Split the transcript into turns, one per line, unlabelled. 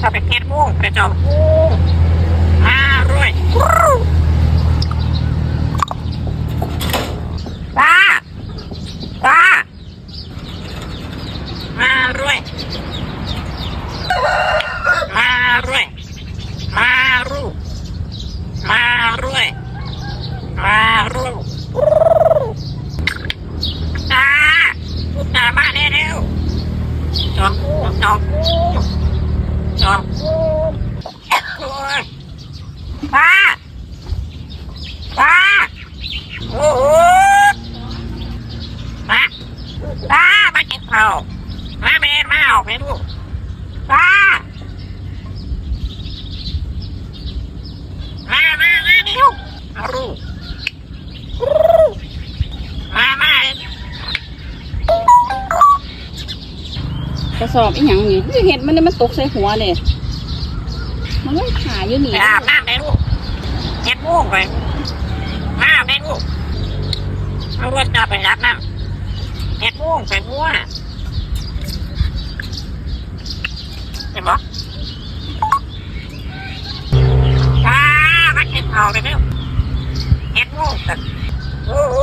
ถ้าเป็นเพชรม่วงกระจอกม่วงอร่อยตาตามาด้วยมาด้วยมารูมาด้วยมารูตาลูกตามาเร็วๆจอกกูจอกกูจอกกูโอ้ย ตาตาโอ้โหมาตามาเก็บเผามาเบนมาออกไปลูกตามามามาเร็วเอาลูกมามา
กระสอบอีหยังนี่เห็ดมันเนี่ยมันตกใส่หัวเลย มันไม่ขาอยู่นี่
ไปอาบน้ำได้ลูกเจ็ดโมงไปมาอาได้ลูกเอารถจะไปอาบน้ำเจ็ดโมงไปมัวเห็นปะตามาเก็บเอาไปเร็วเจ็ดโมงกันโอ้โห